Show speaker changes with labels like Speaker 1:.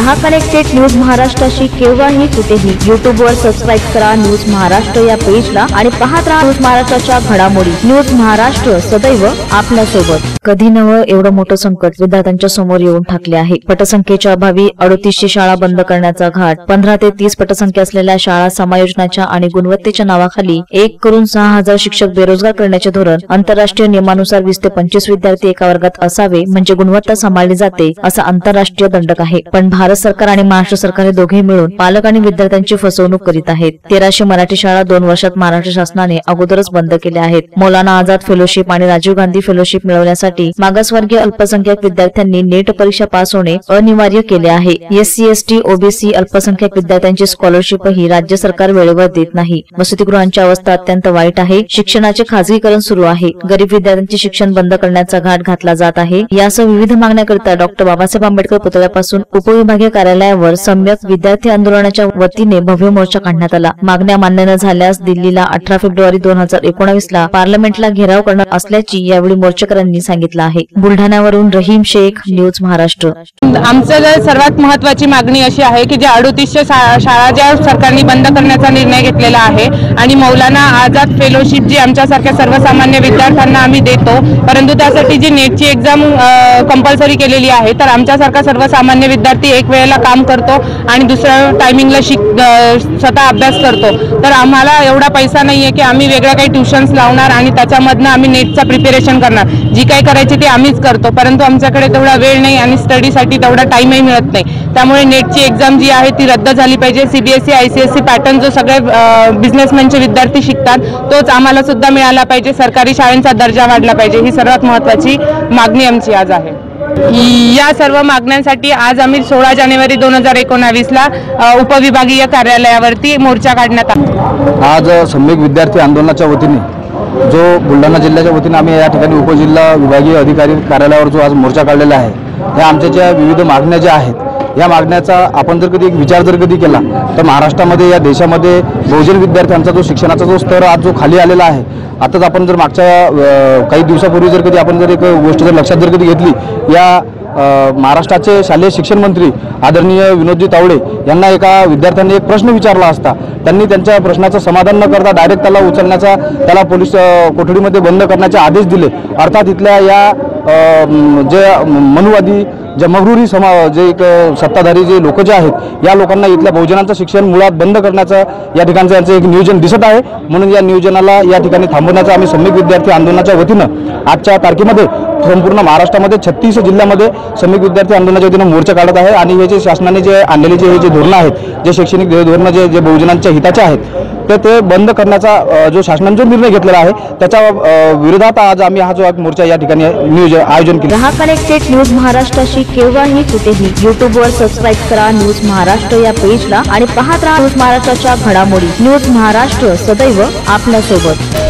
Speaker 1: रहा connected news महाराष्ट्राशी केव्हाही कुठेही युट्यूब वर सबस्क्राईब करा न्यूज महाराष्ट्र या पेजला आणि पाहत राहा न्यूज महाराष्ट्राच्या घडामोडी. न्यूज महाराष्ट्र सदैव आपल्यासोबत कधी नवं एवढं मोठं संकट विद्यार्थ्यांच्या समोर येऊन ठाकले आहे? पटसंख्येच्या अभावी अडतीसशे शाळा बंद करण्याचा घाट पंधरा ते तीस पटसंख्या असलेल्या शाळा समायोजनाच्या आणि गुणवत्तेच्या नावाखाली एक करून सहा हजार शिक्षक बेरोजगार करण्याचे धोरण आंतरराष्ट्रीय नियमानुसार वीस ते पंचवीस विद्यार्थी एका वर्गात असावे म्हणजे गुणवत्ता सांभाळली जाते असा आंतरराष्ट्रीय दंडक आहे. पण भारत सरकार आणि महाराष्ट्र सरकार हे दोघे मिळून पालक आणि विद्यार्थ्यांची फसवणूक करीत आहेत. तेराशे मराठी शाळा दोन वर्षात महाराष्ट्र शासनाने अगोदरच बंद केल्या आहेत. मौलाना आझाद फेलोशिप आणि राजीव गांधी फेलोशिप मिळवण्यासाठी मागासवर्गीय अल्पसंख्याक विद्यार्थ्यांनी नेट परीक्षा पास होणे अनिवार्य केले आहे. एससी एसटी ओबीसी अल्पसंख्याक विद्यार्थ्यांची स्कॉलरशिपही राज्य सरकार वेळेवर देत नाही. वसतिगृहांची अवस्था अत्यंत वाईट आहे. शिक्षणाचे खाजगीकरण सुरू आहे. गरीब विद्यार्थ्यांचे शिक्षण बंद करण्याचा घाट घातला जात आहे. यासह विविध मागण्याकरिता डॉक्टर बाबासाहेब आंबेडकर पुतळ्यापासून उपविभागीय कार्यालयावर सम्यक विद्यार्थी आंदोलनाच्या वतीने भव्य मोर्चा काढण्यात आला. मागण्या मान्य न झाल्यास दिल्लीला अठरा फेब्रुवारी दोन हजार एकोणावीस ला पार्लमेंटला घेराव करणार असल्याची यावेळी मोर्चेकऱ्यांनी सांगितलं आहे. बुलढाण्यावरून रहीम शेख न्यूज महाराष्ट्र.
Speaker 2: आमचं सर्वात महत्वाची मागणी अशी आहे की ज्या अडोतीसशे शाळा ज्या सरकारने बंद करण्याचा निर्णय घेतलेला आहे आणि मौलाना आझाद फेलोशिप जी आमच्यासारख्या सर्वसामान्य विद्यार्थ्यांना आम्ही देतो परंतु त्यासाठी जी नेटची एक्झाम कंपल्सरी केलेली आहे तर आमच्यासारखा सर्वसामान्य विद्यार्थी एक वेळेला काम करतो आणि दुसऱ्या टायमिंगला शिक स्वतः अभ्यास करतो. तर आम्हाला एवढा पैसा नाही आहे की आम्ही वेगळ्या काही ट्युशन्स लावणार आणि त्याच्यामधनं आम्ही नेटचं प्रिपेरेशन करणार. जी काही करायची ती आम्हीच करतो परंतु आमच्याकडे तेवढा वेळ नाही आणि स्टडीसाठी तेवढा टाईमही मिळत नाही. त्यामुळे नेटची एक्झाम जी आहे ती रद्द झाली पाहिजे. सीबीएसई सी पॅटर्न जो सगळे बिझनेसमॅनचे विद्यार्थी शिकतात तोच आम्हाला सुद्धा मिळाला पाहिजे. सरकारी शाळांचा दर्जा वाढला पाहिजे. ही सर्वात महत्त्वाची मागणी आमची आज आहे. या सर्व मागण्यांसाठी आज आम्ही सोळा जानेवारी दोन हजार एकोणावीसला उपविभागीय कार्यालयावरती मोर्चा काढण्यात आला.
Speaker 3: आज सम्यक विद्यार्थी आंदोलनाच्या वतीने जो बुलढाणा जिल्ह्याच्या वतीने आम्ही या ठिकाणी उपजिल्हा विभागीय अधिकारी कार्यालयावर जो आज मोर्चा काढलेला आहे त्या आमच्या ज्या विविध मागण्या ज्या आहेत या मागण्याचा आपण जर कधी एक विचार जर कधी केला तर महाराष्ट्रामध्ये या देशामध्ये बहुजन विद्यार्थ्यांचा जो शिक्षणाचा जो स्तर आज जो खाली आलेला आहे आताच आपण जर मागच्या काही दिवसापूर्वी जर कधी आपण जर एक गोष्ट जर लक्षात जर कधी घेतली या महाराष्ट्राचे शालेय शिक्षण मंत्री आदरणीय विनोदजी तावडे यांना एका विद्यार्थ्यांनी एक प्रश्न विचारला असता. त्यांनी त्यांच्या प्रश्नाचं समाधान न करता डायरेक्ट त्याला उचलण्याचा त्याला पोलीस कोठडीमध्ये बंद करण्याचे आदेश दिले. अर्थात इथल्या या जे मनुवादी जे मगरुरी समा जे एक सत्ताधारी जे लोक जे आहेत या लोकांना इथल्या बहुजनांचं शिक्षण मुळात बंद करण्याचं या ठिकाणचं यांचं एक नियोजन दिसत आहे. म्हणून या नियोजनाला या ठिकाणी थांबवण्याचं आम्ही सम्यक विद्यार्थी आंदोलनाच्या वतीनं आजच्या तारखेमध्ये संपूर्ण महाराष्ट्रामध्ये छत्तीस जिल्ह्यामध्ये श्रमिक विद्यार्थी आंदोलनाच्या वतीनं मोर्चा काढत आहे. आणि हे जे शासनाने जे आणलेले जे हे जे धोरणं आहेत जे शैक्षणिक धोरणं जे जे बहुजनांच्या हिताचे आहेत तर ते बंद करण्याचा जो शासनाने जो निर्णय घेतलेला आहे त्याच्या विरोधात आज आम्ही हा जो मोर्चा या ठिकाणी नियोजन आयोजन केलं.
Speaker 1: रहा कनेक्टेड न्यूज महाराष्ट्राशी केव्हाही कुठेही युट्यूब वर सबस्क्राईब करा न्यूज महाराष्ट्र या पेजला आणि पाहत राहा न्यूज महाराष्ट्राच्या घडामोडी. न्यूज महाराष्ट्र सदैव आपल्यासोबत